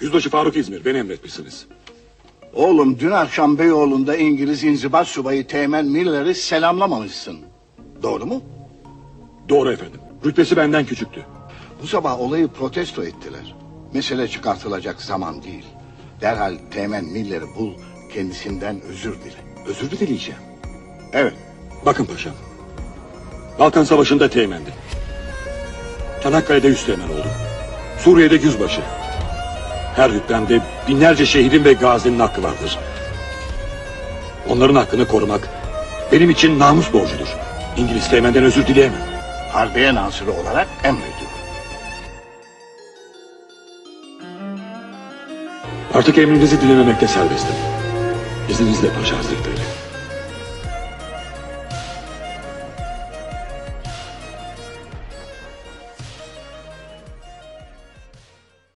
Yüzbaşı Faruk İzmir, beni emretmişsiniz. Oğlum dün akşam Beyoğlu'nda İngiliz inzibat subayı Teğmen Miller'i selamlamamışsın. Doğru mu? Doğru efendim. Rütbesi benden küçüktü. Bu sabah olayı protesto ettiler. Mesele çıkartılacak zaman değil. Derhal Teğmen Miller'i bul, kendisinden özür dile. Özür mü dileyeceğim? Evet, Bakın paşam. Balkan Savaşı'nda teğmendim. Çanakkale'de üsteğmen oldum. Suriye'de yüzbaşı. Her hükmemde binlerce şehidin ve gazinin hakkı vardır. Onların hakkını korumak benim için namus borcudur. İngiliz teğmenden özür dileyemem. Harbiye Nasırı olarak emrediyorum. Artık emrinizi dilememekte serbestim. İzninizle Paşa Hazretleri.